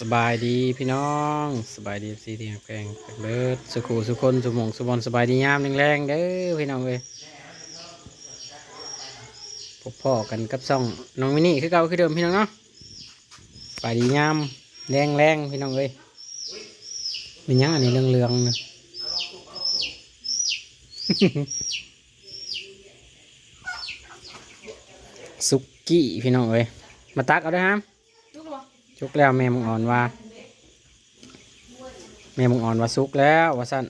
สบายดีพี่น้องสบายดีสีที่แกงเลิศสุขุสุคนสุหมงสุบอลสบายดียามแรงๆเด้อพี่น้องเอ้ยพบพ่อกันกับซ่องน้องมินี่คือเก่าคือเดิมพี่น้องเนาะสบายดียามแรงๆพี่น้องเอ้ยเป็นยังอันนี้เรื่องๆนะสุกี้พี่น้องเอ้ยมาตักเอาด้วยฮะ ชุกแล้วแม่มึงอ่อนว่าแม่มึงอ่อนว่าสุกแล้วว่าสั้น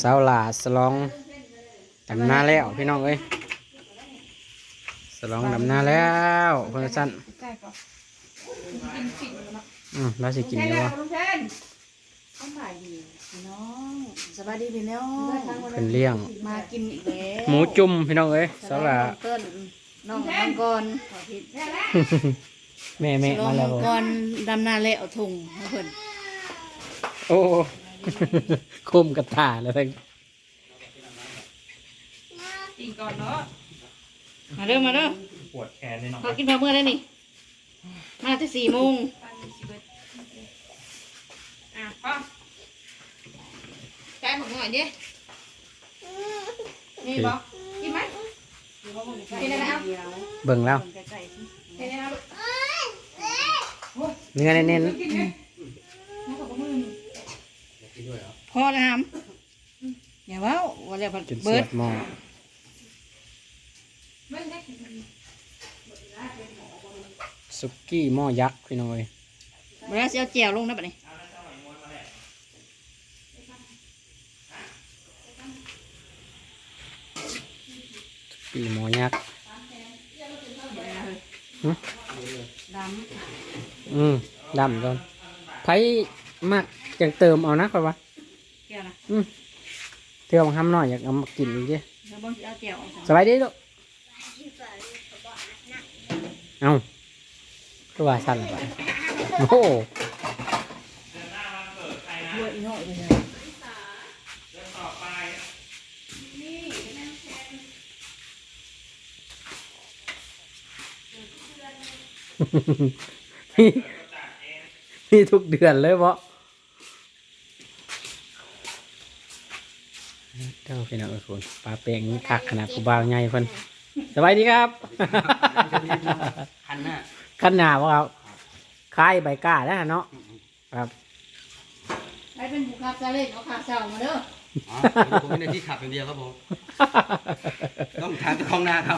สาวหลาสลองดำหน้าแล้วพี่น้องเอ้ยสลองดำหน้าแล้วเพื่อนสั้นใช่ก่อนกินฝิ่นเนาะอืมเราสิกินดีวะลุงเชนสบายดีพี่น้องสบายดีพี่น้องเป็นเลี้ยงมากินอีกแล้วหมูจุ่มพี่น้องเอ้ยสาวหลาเติ้ล น้องมังกรขอผิดแม่แม่น้อมางแล้มัวงกรดำนาเละเอาถุงให้เพิ่นโอ้คมกระตาแล้วทั้งกินก่อนเนาะมาเด้อมาเด้อปวดแขนเลยเนาะเขากินพอเมื่อได้นี่ มาที่สี่โมงอะพ่อใจหมดหน่อยดินี่บ่กิ เบิ่งแล้วกินได้แล้วเนื้อเน้นพอแล้วครับอย่าเว้าว่าแล้วมันๆจนเสีเบิยดดหม้อสุกี้หม้อยักษ์พี่น้องเอ้ยเวลาสิเอาแจ่วลงนะบัดนี้ ปีหมอยักษ์ดอืมดำก่อนไผ่มากจังเติมเอานะค่อยวะำแก้วนะอืมเที่ยวทำหน่อยอยากเอามากินอีกดิแล้วบ่สิเอาแจ่วออกสบายดีลูกเอาก็ว่าสั่นละบาดโอ้โห บัวอีน้อยเลย มีมีทุกเดือนเลยเพาะเจ้าพี่น้องเอ้ยคุณปลาเป่งนี่คักขนาดกูบาวใหญ่เพิ่นสบายดีครับคันหน้าขั้นหนาวะครับคล้ายใบก้าแล้วเนาะครับไปเป็นผู้ขับซาเล้งเอาขาเสามาเด้ออ๋อผมเป็นหน้าที่ขับอย่างเดียวครับผม ต้องทางเจ้าของนาเขา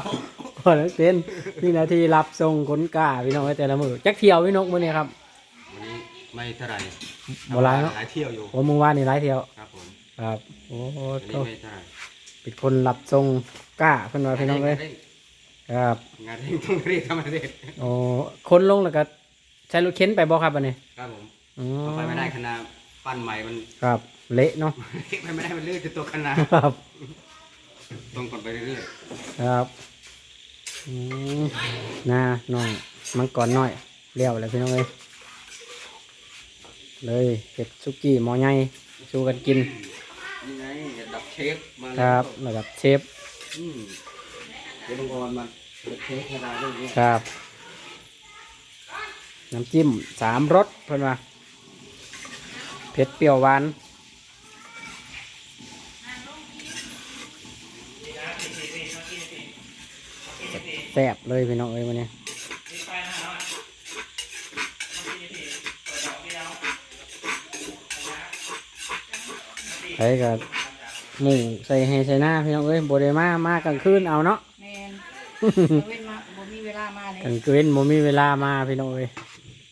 พอแล้วเป็นนี่นาทีรับส่งขนกล้าพี่น้องไว้แต่ละมือจักเที่ยวพี่นกมื้อนี้ครับวันนี้ไม่เท่าไหร่โบราณเนอะหลายเที่ยวอยู่ผมมึงว่านี่หลายเที่ยวครับผมครับโอ้โหวันนี้ไม่เท่าไหร่เป็นคนรับส่งกล้าเพิ่นว่าพี่น้องเอ้ยครับงานเร่งต้องรีบทำอะไรเด็ดโอ้คนลงแล้วก็ใช้รถเข็นไปบ่ครับอันนี้ครับผมอ๋อเอาไปไม่ได้คณะปั้นใหม่มันครับ เละเนาะไปไม่ได้มันลื่นจะตัวคณะครับต้องก่อนไปเรื่อยครับ อืมนาน้องมังกรน้อยเลี้ยวเลยพี่น้องเอ้ยเลยเห็ดซุกี้หมอใหญ่ชูกันกินๆนี่ไงระดับเชฟมาคแล้วรับระดับเชฟอืมเดี๋ยวมังกรมันเป็นเชฟให้เราด้วยเนี่ยครับ น้ำจิ้มสามรสเพื่อนว่าเผ็ดเปรี้ยวหวาน แซ่บเลยพี่น้องเอ้ยวันนี้ใส่กับหมูใส่ให้ใส่หน้าพี่น้องเอ้ยโบเดมามากลางคืนเอาเนาะแมนเว้นมาบ่มีเวลามาเลยกลางคืนโมมีเวลามาพี่น้องเอ้ย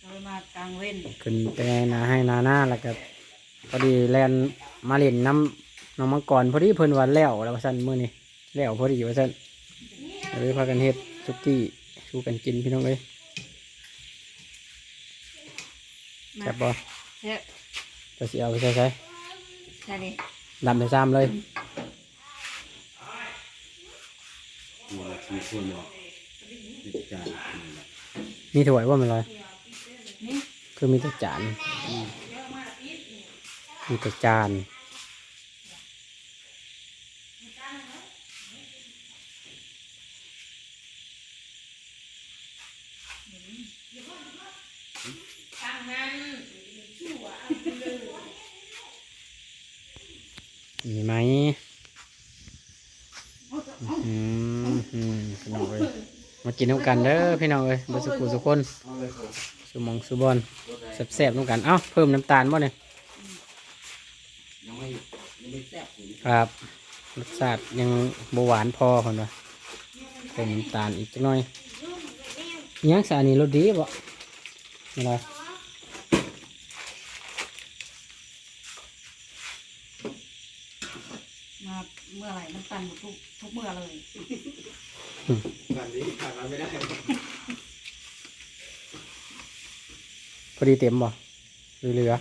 เรามากลางเว้นขึ้นไปนาให้นาหน้าแล้วก็พอดีแลนมาเล่นน้ำน้องมังกรพอดีเพิ่นวันแล้วแล้วว่าซั่นมื้อนี้แล้วพอดีว่าซั่น เลยพากันเฮ็ดสุกี้ชูกันกินพี่น้องเอ้ยมาแซ่บบ่แซ่บจะสิเอาไปใช้ใช้ใช่นี่ดำไปซ้ำเลยหัวละมีส่วนหรอกเป็นจานนี่แหละมีถ้วยว่ามันลอยนี่คือมีแต่จานมีแต่จาน มีไหมอืมอืมพี่น้องเอ้ยมากินน้ำกันเด้อพี่น้องเอ้ยเบสุกุสุคนสุมองสุบอลแซ่บๆน้ำกันเอ้าเพิ่มน้ำตาลบ่เนี่ยยังไม่ยังไม่แซ่บอยู่ครับรสชาติยังบหวานพอคนวะเพิ่มน้ำตาลอีกจักหน่อยยังสานี่รสดีบ่อะไร เมื่อไหร่มันตันหมดทุกทุกเมื่อเลยแบบนี้ขาดมันไม่ได้พอดีเต็มบ่หรือเหลือ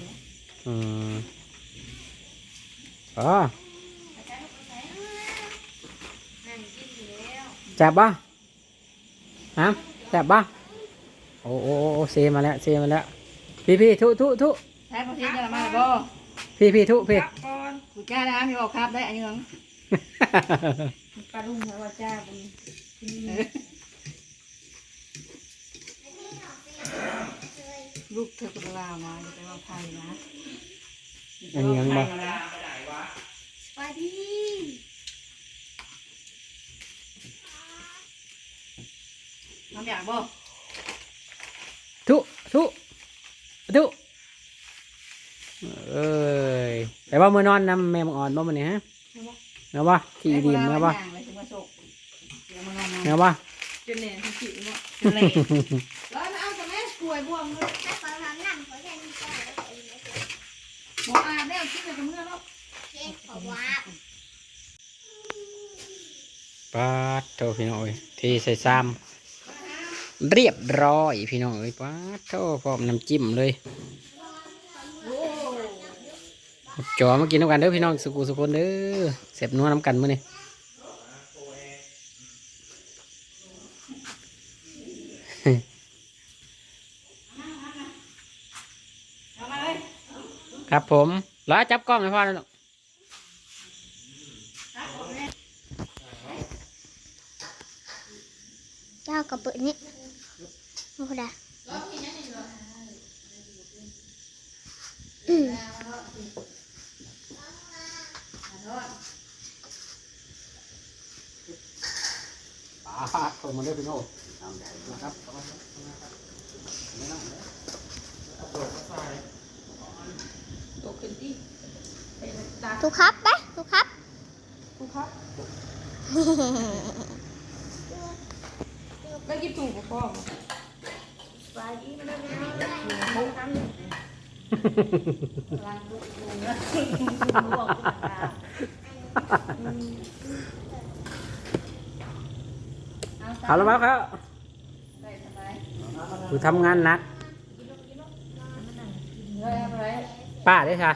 อืมอ๋อจับบ่ฮะจับบ่โอ้โอ้โอ้โอ้เซมาแล้วเซมาแล้ว พี่พี่ทุทุทุใช้ประเทศจะมาบ่พี่พี่ทุพี่ ก่อนกูจ้านะมีบอกครับได้อันนี้เหรอปลาลุงว่าจ้าบุญลูกเธอกุลามาจะไปว่าไทยนะอันนี้ยังบ่ สวัสดีน้ำอยากบ่ทุทุทุเอ้ย แต่ว่ามือนอนนำแม่มังอ่อนบ่มันนี่ฮะเนาะบ่ขี่ดีเมื่อบ่เลยถึงมาโศกเดี๋ยวมานอนเนาะบ่จนเนี่ยที่ขีดเนาะเลยแล้วเอาแต่แม่กล้วยบวงเลยถ้าเขาทำหนังเขาจะมีใจแล้วก็อีกไม่เสร็จบ่อาบแล้วคิดแต่เมื่อแล้วเช็คขอว่าปาดโตพี่น้องเอ้ยที่ใส่ซ้ำเรียบร้อยพี่น้องเอ้ยปาดโตพร้อมน้ำจิ้มเลย จอมากินน้ำกันเด้อพี่น้องสุกุสุคนเด้อเสพนัวน้ำกันมื้อนี้เอามาเลยครับผมแล้วจับกล้องให้พ่อแล้วลูกเจ้ากระปุกนี้โอ้โหดาอืม ปาดโตมาด้พี่น้องนะครับตกขึ้นที่ทุกครับไปทุกครับกูครับแล้วกินถูกกับพ่อสวัสดีมาแล้วนะมุ้งทำอยู่ล้างลูกลุงแล้วบอกคุณตา เอาแล้วมาครับได้สบายกูทำงานหนักเลยเอาไปป้าเด้อค่ะ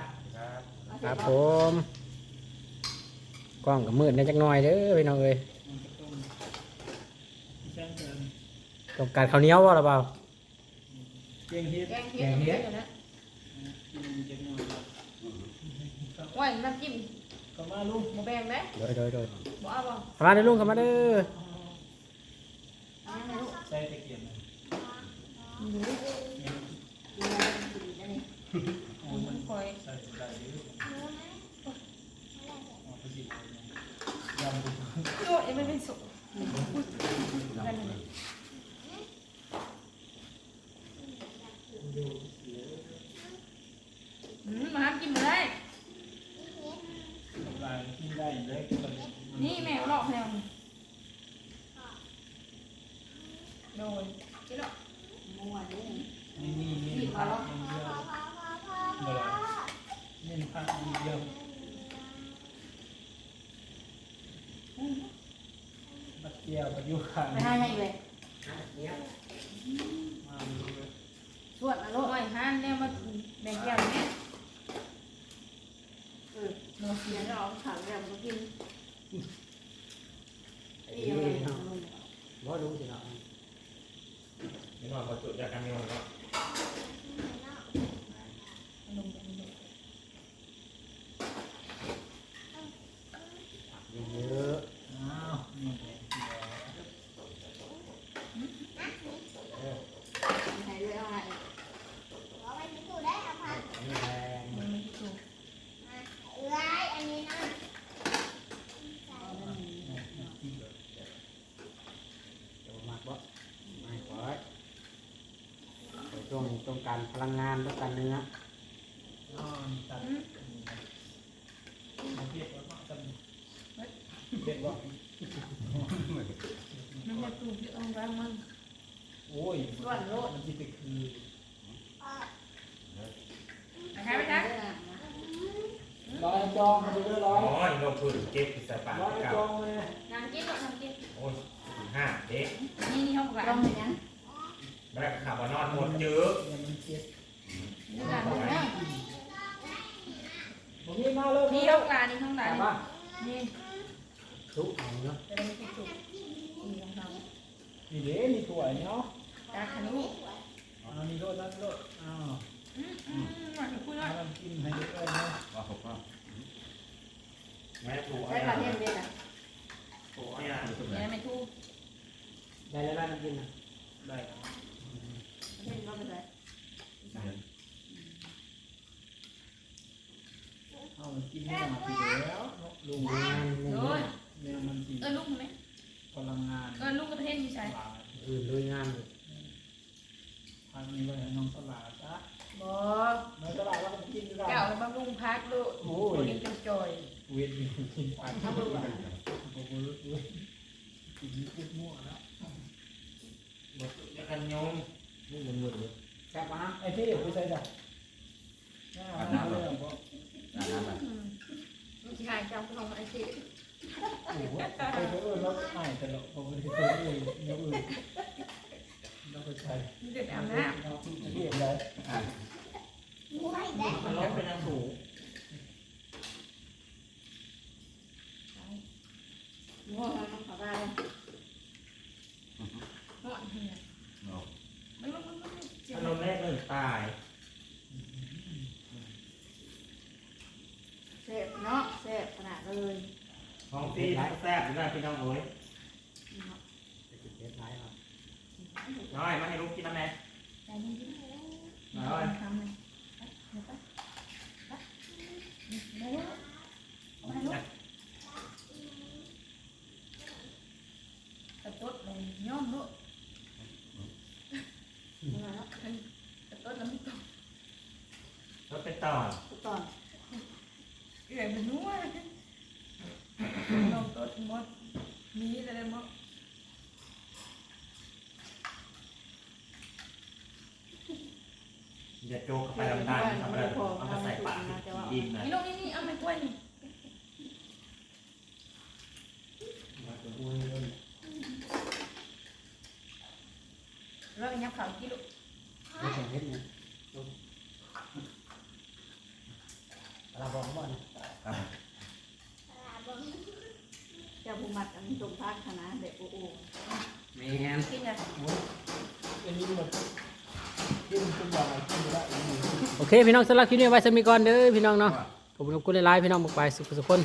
ครับผมกล้องกับมืดในจักหน่อยเด้อพี่น้องเอ้ยต้องการข้าวเหนียวว่าหรือเปล่าแกงเฮ็ดแกงเฮ็ดนะว่าน้ำจิ้มก็มาลุงมาแบ่งไหมโดยโดยโดยบ่เอาบ่เข้ามาเด้อลุงเข้ามาเด้อ เอาไหมลูก ใส่ตะเกียบนะ ดูดิดูแลดีนะนี่คุณคอย ใส่ได้เยอะเอาไปสิยำดู โอ้ยไม่เป็นสุกนั่นน่ะ อืมมาหากินมาได้ลายกินได้อยู่เลยก็เลยนี่แมวหลอกแมวนี่โดนกินหรอกมัวนี่นี่นี่นี่พักอย่างเดียวเมื่อไรนี่พักอย่างเดียวบัดเดียวบัดยุขังไปให้ให้เลยมาดูเลย สวดนะโรลูกยห้านเนี่ยมาแบ่งแก้วนี่เออเนาะเสียงเราขังแบบมากินบ่ลุงสิเนาะนี่ว่าเขาจุดจากกันนี่ว่าลงแบบนี้ เยอะ อ้าวนี่แหละ ให้เลยเอาให้ เอาไว้ที่ตู้ได้เอาผ่าน นี่แหละ มันไม่ถูกเอ้ยอันนี้นะ วงนี้ ต้องการพลังงานต้องการเนื้อนอนตัดเบียดว่าจะเบียดว่ามันจะปลูกที่องค์รังมันโอ้ยมันจะไปคือนะคะไปจ้ะร้อยจองมาดูด้วยร้อยโอ้ยลงพื้นเก็บใส่ปากร้อยเก่าจองเลยนางกิ๊กก็นางกิ๊กโอ้ยห้าเด็กนี่นี่ห้องกลางต้องเลยนะ แรกขับมานอนหมดเยอะยังมันเจ็บนี่กลางนี่นะผมนี่มาเลยนี่ห้องกลางนี่ห้องกลางมานี่ทุกเอาเนาะจะได้ไม่ติดจุกนี่ของเรานี่เด้นี่ตัวเนาะจากขนุนเอานี่โดดนั่นโดดอ้าวอืมอืมมาถึงคุยหน่เอาอยน้ำกินให้เด็กเลยเนาะว่าผมว่าแม่ถูกใช้ปลาเทียมเด็ดอะโอ้ยเนี่ยไม่ถูกได้แล้วได้กินนะได้ เห็นว่าเป็นไร เอามัน กินไม่มาทีแล้วลุงงานเนื้โอ้อยเนี่ยมันกินเออลูกไหมพลังงานเออลูกประเทศมีใช่อื่นด้วยงานทางนี้ไว้น้องตลาดนะบอน้องตลาดว่ามันกินด้วยเก่าแล้วบำรุงพักลูกโอ้ยกินจนจอยเวียนกินปากทำด้วยโอ้โหกินพูดมั่วแล้วจะกันยงนี่มันหมืดเลยแซ่บปะฮะไอ้ที่ไปใส่จ้ะน่ารักเลยบอ่ะพ่อมันจะหายจำของไอ้สิโอ้โหไปเถอะแล้วหายแต่ละผมไม่ได้เคยเลยเดี๋ยวอื่นเราไปใช้มันจะอาบน้เราเรียบเลยมันลบเป็นยังสูง โง่มันขอได้ำห่อนเหียมันมันมันมันเจ็บ ถ้าลมแรกเลยตาย เสพเนาะเสพขนาดเลย ห้องที่แซ่บอยู่ได้พี่น้องเอ้ย จะกินเผ็ดร้ายครับ น้อยมาให้ลูกกินน้ำแน่ใจเย็นน้อยๆทำเลยเดี๋ยวไปไปเดี๋ยวเอาให้ลูกกระตุ้นเลยย่อมลูกกระตุ้นแล้วไม่ต้องรถไปต่อทุกตอนเอื่อยมันนัวลองต้นมดมีอะไรมด อย่าโจกเข้าไปลำตาลทำอะไรเอามาใส่ปากอิ่มนะนี่ลูกนี่นี่เอาไปกล้วยนี่มาจะพูดเรื่องเรายับเขากี่ลูกไม่ใช่เฮ็ดเนี่ยเราบอกเขาบ่นะเจ้าผู้มัดอันตรงภาคคณะเด็กโอ้โหแม่นกินยังอันนี้หมดกินเป็นอย่างไรกินไม่ได้ โอเคพี่น้องสำหรับคลิปนี้ไว้สมีก่อนเด้อพี่น้องเนาะขอบคุณทุกคุณหลายๆพี่น้องมากไปสุขสุขคน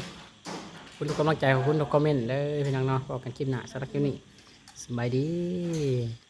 ขอบคุณทุกกำลังใจของคุณทุกคอมเมนต์เด้อพี่น้องเนาะบอกกันคลิปหน้าสำหรับคลิปนี้สบายดี